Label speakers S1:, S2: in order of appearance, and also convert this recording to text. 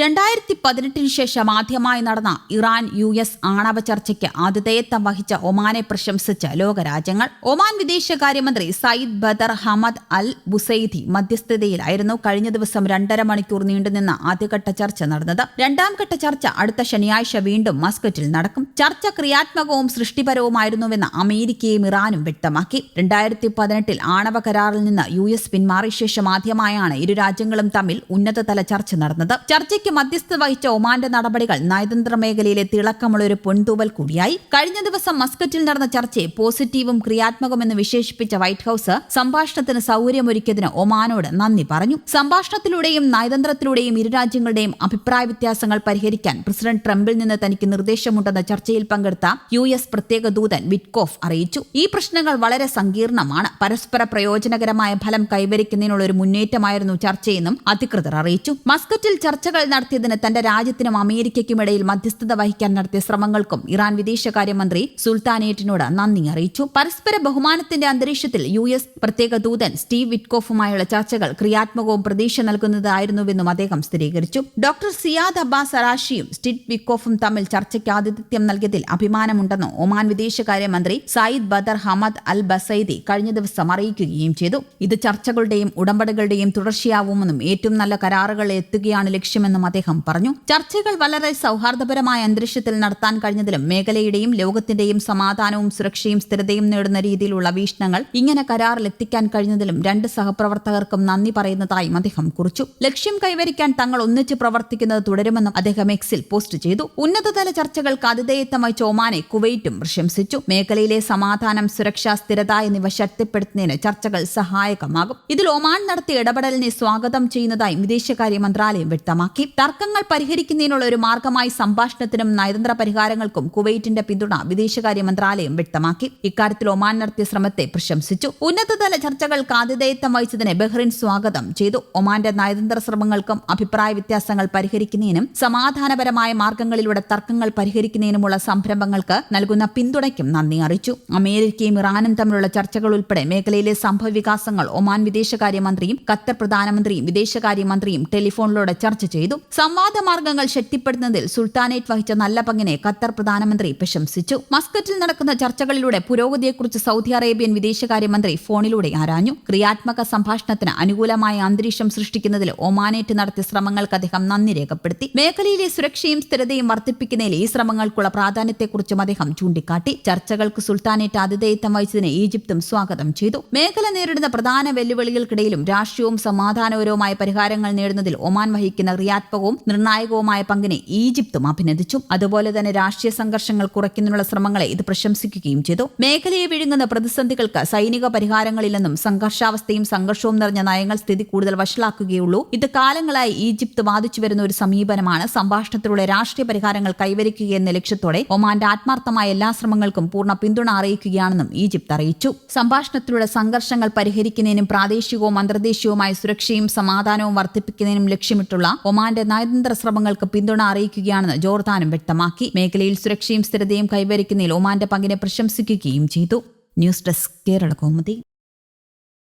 S1: രണ്ടായിരത്തി പതിനെട്ടിന് ശേഷം ആദ്യമായി നടന്ന ഇറാൻ യു എസ് ആണവ ചർച്ചയ്ക്ക് ആതിഥേയത്വം വഹിച്ച ഒമാനെ പ്രശംസിച്ച ലോകരാജ്യങ്ങൾ. ഒമാൻ വിദേശകാര്യമന്ത്രി Sayyid Badr Hamad Al Busaidi മധ്യസ്ഥതയിലായിരുന്നു കഴിഞ്ഞ ദിവസം രണ്ടര മണിക്കൂർ നീണ്ടുനിന്ന ആദ്യഘട്ട ചർച്ച നടന്നത്. രണ്ടാം ഘട്ട ചർച്ച അടുത്ത ശനിയാഴ്ച വീണ്ടും മസ്കറ്റിൽ നടക്കും. ചർച്ച ക്രിയാത്മകവും സൃഷ്ടിപരവുമായിരുന്നുവെന്ന് അമേരിക്കയും ഇറാനും വ്യക്തമാക്കി. രണ്ടായിരത്തി പതിനെട്ടിൽ ആണവ കരാറിൽ നിന്ന് യു എസ് പിന്മാറിയ ശേഷം ആദ്യമായാണ് ഇരു രാജ്യങ്ങളും തമ്മിൽ ഉന്നതതല ചർച്ച നടന്നത്. ചർച്ചയ്ക്ക് മധ്യസ്ഥ വഹിച്ച ഒമാന്റെ നടപടികൾ നയതന്ത്ര മേഖലയിലെ തിളക്കമുള്ള ഒരു പൊൻതൂവൽ കൂടിയായി. കഴിഞ്ഞ ദിവസം മസ്കറ്റിൽ നടന്ന ചർച്ചയെ പോസിറ്റീവും ക്രിയാത്മകമെന്ന് വിശേഷിപ്പിച്ച വൈറ്റ് ഹൌസ് സംഭാഷണത്തിന് സൗകര്യമൊരുക്കിയതിന് ഒമാനോട് നന്ദി പറഞ്ഞു. സംഭാഷണത്തിലൂടെയും നയതന്ത്രത്തിലൂടെയും ഇരു രാജ്യങ്ങളുടെയും അഭിപ്രായ വ്യത്യാസങ്ങൾ പരിഹരിക്കാൻ പ്രസിഡന്റ് ട്രംപിൽ നിന്ന് തനിക്ക് നിർദ്ദേശമുണ്ടെന്ന ചർച്ചയിൽ പങ്കെടുത്ത യു എസ് പ്രത്യേക ദൂതൻ വിറ്റ്കോഫ് അറിയിച്ചു. ഈ പ്രശ്നങ്ങൾ വളരെ സങ്കീർണമാണ്. പരസ്പര പ്രയോജനകരമായ ഫലം കൈവരിക്കുന്നതിനുള്ള ഒരു മുന്നേറ്റമായിരുന്നു ചർച്ചയെന്നും അധികൃതർ അറിയിച്ചു. മസ്കറ്റിൽ ചർച്ചകൾ നടത്തിയതിന് തന്റെ രാജ്യത്തിനും അമേരിക്കയ്ക്കുമിടയിൽ മധ്യസ്ഥത വഹിക്കാൻ നടത്തിയ ശ്രമങ്ങൾക്കും ഇറാൻ വിദേശകാര്യമന്ത്രി സുൽത്താനേറ്റിനോട് നന്ദി അറിയിച്ചു. പരസ്പര ബഹുമാനത്തിന്റെ അന്തരീക്ഷത്തിൽ യു എസ് പ്രത്യേക ദൂതൻ സ്റ്റീവ് വിറ്റ്കോഫുമായുള്ള ചർച്ചകൾ ക്രിയാത്മകവും പ്രതീക്ഷ നൽകുന്നതായിരുന്നുവെന്നും അദ്ദേഹം സ്ഥിരീകരിച്ചു. ഡോക്ടർ സിയാദ് അബ്ബാസ് അറാഷിയും സ്റ്റീവ് വിറ്റ്കോഫും തമ്മിൽ ചർച്ചയ്ക്ക് ആതിഥ്യം നൽകിയതിൽ അഭിമാനമുണ്ടെന്ന് ഒമാൻ വിദേശകാര്യമന്ത്രി Sayyid Badr Hamad Al Busaidi കഴിഞ്ഞ ദിവസം അറിയിക്കുകയും ചെയ്തു. ഇത് ചർച്ചകളുടെയും ഉടമ്പടികളുടെയും തുടർച്ചയാവുമെന്നും ഏറ്റവും നല്ല കരാറുകൾ എത്തുകയാണ് ലക്ഷ്യമെന്നും അദ്ദേഹം പറഞ്ഞു ചർച്ചകൾ വളരെ സൗഹാർദ്ദപരമായ അന്തരീക്ഷത്തിൽ നടത്താൻ കഴിഞ്ഞതിലും മേഖലയുടെയും ലോകത്തിന്റെയും സമാധാനവും സുരക്ഷയും സ്ഥിരതയും നേടുന്ന രീതിയിലുള്ള വീക്ഷണങ്ങൾ ഇങ്ങനെ കരാറിൽ എത്തിക്കാൻ കഴിഞ്ഞതിലും രണ്ട് സഹപ്രവർത്തകർക്കും നന്ദി പറയുന്നതായും അദ്ദേഹം കുറിച്ചു. ലക്ഷ്യം കൈവരിക്കാൻ തങ്ങൾ ഒന്നിച്ച് പ്രവർത്തിക്കുന്നത് തുടരുമെന്നും അദ്ദേഹം എക്സിൽ പോസ്റ്റ് ചെയ്തു. ഉന്നതതല ചർച്ചകൾക്ക് ആതിഥേയത്വമായി ചോമാനെ കുവൈറ്റും പ്രശംസിച്ചു. മേഖലയിലെ സമാധാനം സുരക്ഷ സ്ഥിരത എന്നിവ ശക്തിപ്പെടുത്തുന്നതിന് ചർച്ചകൾ സഹായകമാകും. ഇതിൽ ഒമാൻ നടത്തിയ ഇടപെടലിനെ സ്വാഗതം ചെയ്യുന്നതായും വിദേശകാര്യ മന്ത്രാലയം വ്യക്തമാക്കി. തർക്കങ്ങൾ പരിഹരിക്കുന്നതിനുള്ള ഒരു മാർഗമായി സംഭാഷണത്തിനും നയതന്ത്ര പരിഹാരങ്ങൾക്കും കുവൈറ്റിന്റെ പിന്തുണ വിദേശകാര്യ മന്ത്രാലയം വ്യക്തമാക്കി. ഇക്കാര്യത്തിൽ ഒമാൻ നടത്തിയ ശ്രമത്തെ പ്രശംസിച്ചു. ഉന്നതതല ചർച്ചകൾക്ക് ആതിഥേയത്വം വഹിച്ചതിനെ ബഹ്റിൻ സ്വാഗതം ചെയ്തു. ഒമാന്റെ നയതന്ത്ര ശ്രമങ്ങൾക്കും അഭിപ്രായ വ്യത്യാസങ്ങൾ പരിഹരിക്കുന്നതിനും സമാധാനപരമായ മാർഗങ്ങളിലൂടെ തർക്കങ്ങൾ പരിഹരിക്കുന്നതിനുമുള്ള സംരംഭങ്ങൾക്ക് നൽകുന്ന പിന്തുണയ്ക്കും നന്ദി അറിയിച്ചു. അമേരിക്കയും ഇറാനും തമ്മിലുള്ള ചർച്ചകൾ ഉൾപ്പെടെ മേഖലയിലെ സംഭവ വികാസങ്ങൾ ഒമാൻ വിദേശകാര്യമന്ത്രിയും ഖത്തർ പ്രധാനമന്ത്രിയും വിദേശകാര്യമന്ത്രിയും ടെലിഫോണിലൂടെ ചർച്ച ചെയ്തു. സംവാദ മാർഗങ്ങൾ ശക്തിപ്പെടുത്തുന്നതിൽ സുൽത്താനേറ്റ് വഹിച്ച നല്ല പങ്കിനെ ഖത്തർ പ്രധാനമന്ത്രി പ്രശംസിച്ചു. മസ്കറ്റിൽ നടക്കുന്ന ചർച്ചകളിലൂടെ പുരോഗതിയെക്കുറിച്ച് സൗദി അറേബ്യൻ വിദേശകാര്യമന്ത്രി ഫോണിലൂടെ ആരാഞ്ഞു. ക്രിയാത്മക സംഭാഷണത്തിന് അനുകൂലമായ അന്തരീക്ഷം സൃഷ്ടിക്കുന്നതിൽ ഒമാനേറ്റ് നടത്തിയ ശ്രമങ്ങൾക്ക് അദ്ദേഹം നന്ദി രേഖപ്പെടുത്തി. മേഖലയിലെ സുരക്ഷയും സ്ഥിരതയും വർദ്ധിപ്പിക്കുന്നതിൽ ഈ ശ്രമങ്ങൾക്കുള്ള പ്രാധാന്യത്തെക്കുറിച്ചും അദ്ദേഹം ചൂണ്ടിക്കാട്ടി. ചർച്ചകൾക്ക് സുൽത്താനേറ്റ് ആതിഥേയത്വം വഹിച്ചതിന് ഈജിപ്തും സ്വാഗതം ചെയ്തു. മേഖല നേരിടുന്ന പ്രധാന വെല്ലുവിളികൾക്കിടയിലും രാഷ്ട്രീയവും സമാധാനപരവുമായ പരിഹാരങ്ങൾ നേടുന്നതിൽ ഒമാൻ വഹിക്കുന്ന ക്രിയാത്മകവും നിർണായകവുമായ പങ്കിനെ ഈജിപ്തും അഭിനന്ദിച്ചു. അതുപോലെ തന്നെ രാഷ്ട്രീയ സംഘർഷങ്ങൾ കുറയ്ക്കുന്നതിനുള്ള ശ്രമങ്ങളെ ഇത് പ്രശംസിക്കുകയും ചെയ്തു. മേഖലയെ വിഴുങ്ങുന്ന പ്രതിസന്ധികൾക്ക് സൈനിക പരിഹാരങ്ങളില്ലെന്നും സംഘർഷാവസ്ഥയും സംഘർഷവും നിറഞ്ഞ നയങ്ങൾ സ്ഥിതി കൂടുതൽ വഷളാക്കുകയുള്ളൂ. ഇത് കാലങ്ങളായി ഈജിപ്ത് വാദിച്ചു വരുന്ന ഒരു സമീപനമാണ്. സംഭാഷണത്തിലൂടെ രാഷ്ട്രീയ പരിഹാരങ്ങൾ കൈവരിക്കുക എന്ന ലക്ഷ്യത്തോടെ ഒമാന്റെ ആത്മാർത്ഥമായ എല്ലാ ശ്രമങ്ങൾക്കും പൂർണ പിന്തുണ അറിയിക്കുകയാണെന്നും ഈജിപ്ത് അറിയിച്ചു. സംഭാഷണത്തിലൂടെ സംഘർഷങ്ങൾ പരിഹരിക്കുന്നതിനും പ്രാദേശികവും അന്തർദേശീയവുമായ സുരക്ഷയും സമാധാനവും വർദ്ധിപ്പിക്കുന്നതിനും ലക്ഷ്യമിട്ടുള്ള ഒമാന്റെ നയതന്ത്ര ശ്രമങ്ങൾക്ക് പിന്തുണ അറിയിക്കുകയാണെന്ന് ജോർദാനും വ്യക്തമാക്കി. മേഖലയിൽ സുരക്ഷയും സ്ഥിരതയും കൈവരിക്കുന്നതിൽ ഒമാന്റെ പങ്കിനെ പ്രശംസിക്കുകയും ചെയ്തു. News desk Kerala Kaumudi.